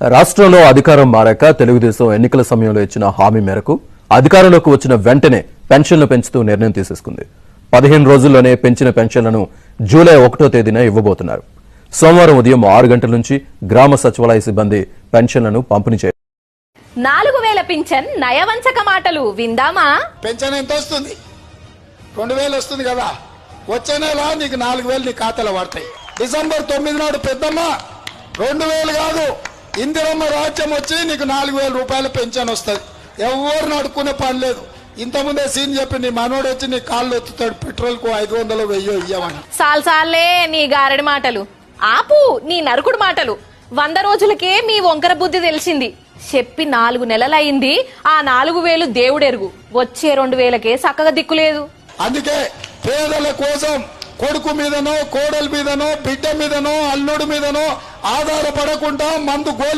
రాష్ట్రంలో అధికారం మారాక తెలుగుదేశం ఎన్నికల సమయంలో ఇచ్చిన హామీ మేరకు అధికారంలోకి వచ్చిన వెంటనే పెన్షన్లు పెంచుతూ నిర్ణయం తీసేసుకుంది. పదిహేను రోజుల్లోనే పెంచిన పెన్షన్లను జూలై ఒకటో తేదీన ఇవ్వబోతున్నారు. సోమవారం ఉదయం ఆరు గంటల నుంచి గ్రామ సచివాలయ సిబ్బంది పెన్షన్లను పంపిణీ చేయారు నాలుగు వేల పింఛన్ నయవంచక మాటలు విందామా? పెన్షన్ ఎంత వస్తుంది? రెండు వేలు వస్తుంది కదా. వచ్చే నెల నీకు నాలుగు వేలు నీ ఖాతాలో పడతాయి. డిసెంబర్ తొమ్మిది నాడు పెద్దమ్మ రెండు వేలు కాదు. ఇందిరమ్మ రాజ్యం వచ్చి నీకు నాలుగు వేల రూపాయల పెన్షన్ వస్తుంది. ఎవరు నడుకునే పని లేదు. ఇంతకుముందే సీన్ చెప్పి నీ మనోడు వచ్చి నీ కాళ్ళు ఎత్తుతాడు పెట్రోల్కు ఐదు వందలు వెయ్యో ఇయ్యమని. సాల్ సాల్లే నీ గారడి మాటలు. ఆపు నీ నరుకుడు మాటలు. వంద రోజులకే మీ వంకర బుద్ధి తెలిసింది. చెప్పి నాలుగు నెలలయింది ఆ నాలుగు వేలు దేవుడెరుగు. వచ్చే రెండు వేలకే చక్కగా దిక్కులేదు. అందుకే పేదల కోసం కొడుకు మీదనో కోడలి మీదనో బిడ్డ మీదనో అల్లుడి మీదనో ఆధారపడకుండా మందు గోలి